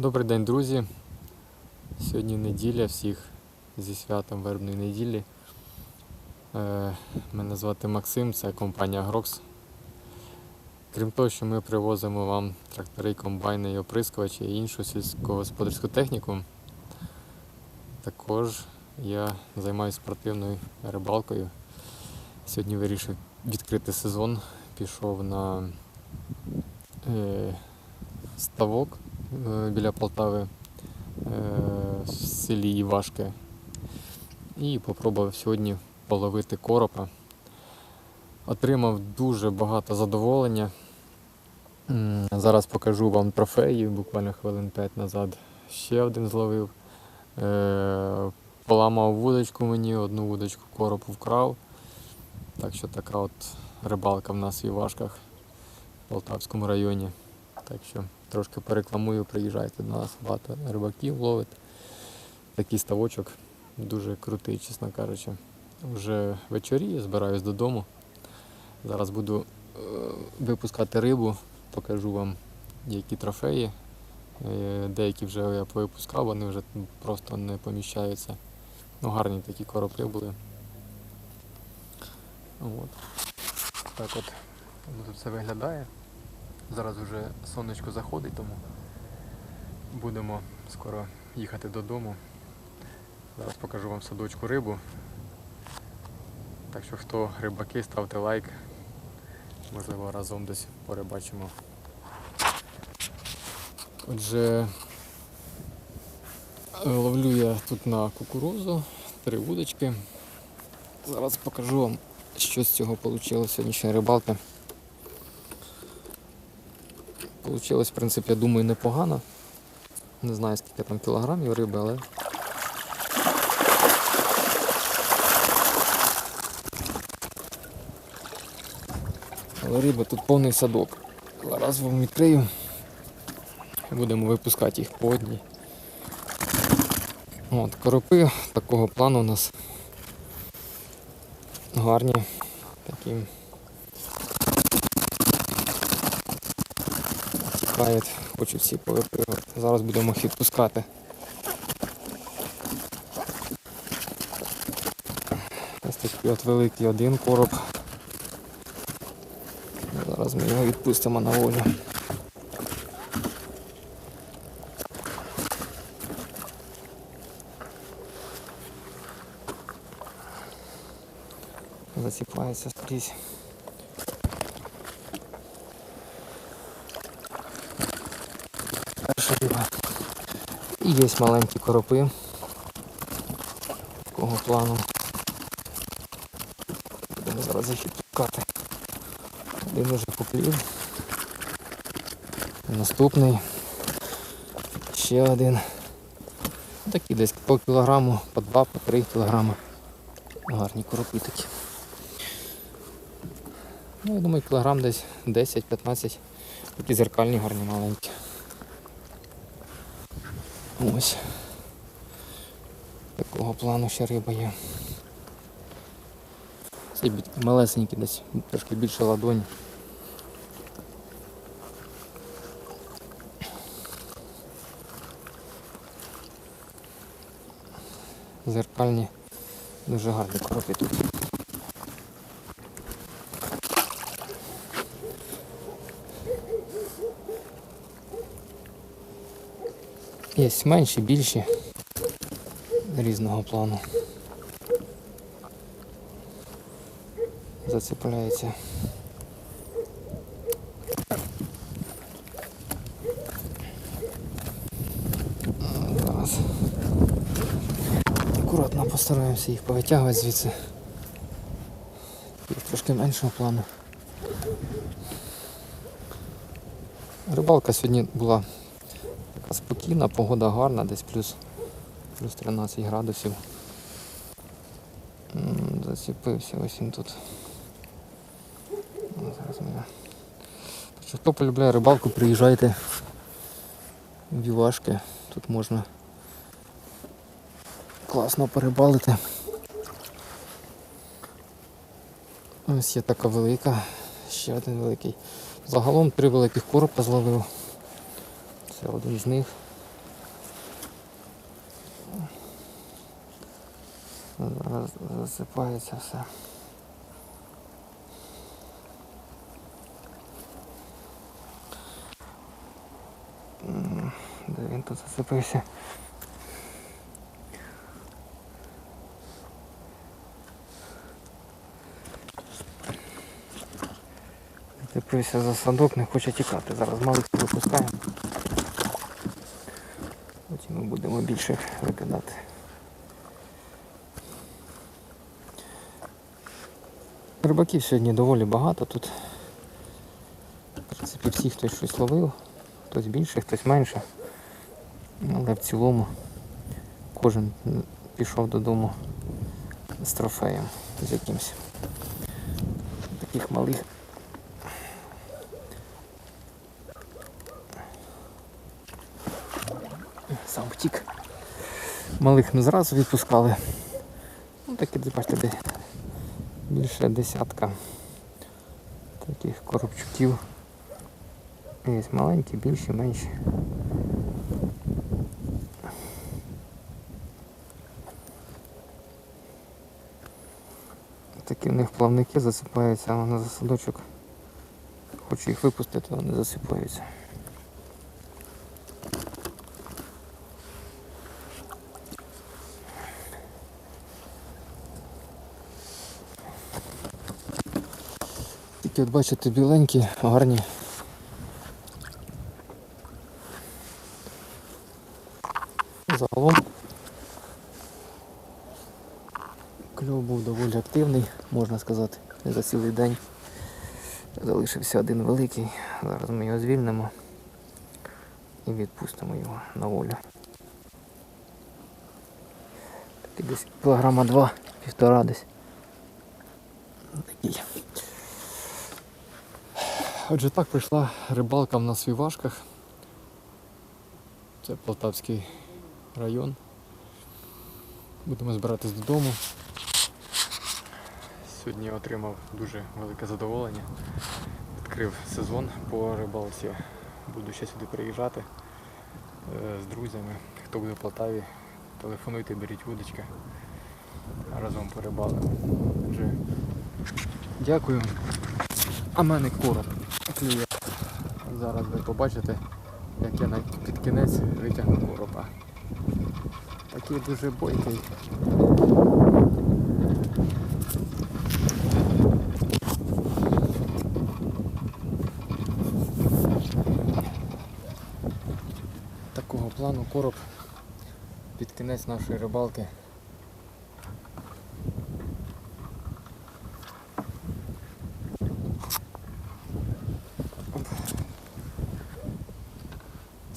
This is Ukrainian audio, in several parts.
Добрий день, друзі. Сьогодні неділя, всіх зі святом вербної неділі. Е, Мене звати Максим, це компанія Грокс. Крім того, що ми привозимо вам трактори, комбайни і оприскувачі і іншу сільськогосподарську техніку. Також я займаюся спортивною рибалкою. Сьогодні вирішив відкрити сезон. Пішов на е, ставок біля Полтави е, в селі Івашке. І попробував сьогодні половити коропа. Отримав дуже багато задоволення. Зараз покажу вам трофеї, буквально хвилин 5 назад ще один зловив. Е, Поламав вудочку мені, одну вудочку коропу вкрав. Так що така от рибалка в нас в Івашках в Полтавському районі. Так що трошки порекламую, приїжджайте до нас, багато рибаків ловить. Такий ставочок дуже крутий, чесно кажучи. Вже вечоріє, збираюсь додому. Зараз буду е, випускати рибу, покажу вам які трофеї. Е, Деякі вже я повипускав, вони вже просто не поміщаються. Ну, гарні такі коропи були. От. Так от тут виглядає. Зараз вже сонечко заходить, тому будемо скоро їхати додому. Зараз покажу вам садочку рибу. Так що хто рибаки, ставте лайк. Можливо разом десь порибачимо. Отже, ловлю я тут на кукурузу, три вудочки. Зараз покажу вам, що з цього вийшло сьогоднішня рибалка. Получилось, в принципі, я думаю, непогано. Не знаю скільки там кілограмів риби, але. Але риба тут повний садок. Зараз вам відкрию. Будемо випускати їх по одній. От, коропи такого плану у нас гарні. Такі тікають, хочуть всі повипивати. Зараз будемо їх відпускати. Ось такий от великий один короб. Зараз ми його відпустимо на волю. Засіпається скрізь. Перша. І є маленькі коропи. Такого плану. Будемо зараз їх відпускати. Один уже поплів. Наступний. Ще один. Такі десь по кілограму, по два, по три кілограми. Гарні коропи такі. Ну, я думаю, кілограм десь 10-15. Такі зеркальні гарні маленькі. Ось. Такого плану ще риба є. Ці малесенькі десь, трошки більше ладоні. Зеркальні, дуже гарні коропи тут. Є менші, більші різного плану. Зацепляється. Зараз. Акуратно постараємося їх повитягувати звідси. Їх трошки меншого плану. Рибалка сьогодні була спокійна, погода гарна, десь плюс, плюс 13 градусів. Заціпився ось він тут. Зараз мене. Хто полюбляє рибалку, приїжджайте в Івашки. Тут можна класно порибалити. Ось є така велика, ще один великий. Загалом три великих коропа зловив. Це один з них. Засипається все. Де він тут засипився? Зацепився за садок, не хоче тікати. Зараз малих випускаємо. Ми будемо більше викидати. Рибаків сьогодні доволі багато тут. В принципі, всі хтось щось ловив, хтось більше, хтось менше. Але в цілому кожен пішов додому з трофеєм з якимсь. Таких малих. Втік. Малих не зразу відпускали. Ну такі, бачите, де більше десятка таких коробчуків. Є маленькі, більші, менші. Такі в них плавники засипаються, а на засадочок хочу їх випустити, вони засипаються. Такі от бачите біленькі, гарні. Загалом кльов був доволі активний, можна сказати, за цілий день. Залишився один великий. Зараз ми його звільнимо і відпустимо його на волю. Такий десь кілограма два, півтора десь. Такий. Отже, так прийшла рибалка в нас Івашках. Це Полтавський район. Будемо збиратись додому. Сьогодні отримав дуже велике задоволення. Відкрив сезон по рибалці. Буду ще сюди приїжджати е, з друзями. Хто буде в Полтаві, телефонуйте, беріть вудочки. Разом порибалимо. Дякую. А мене короб клює. Зараз ви побачите, як я на під кінець витягну короба. Такий дуже бойкий. Такого плану короб під кінець нашої рибалки.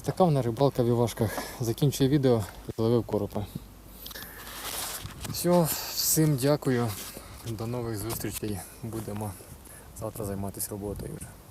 Така вона рибалка в Івашках. Закінчую відео зловив коропа. Все, всім дякую. До нових зустрічей. Будемо завтра займатися роботою вже.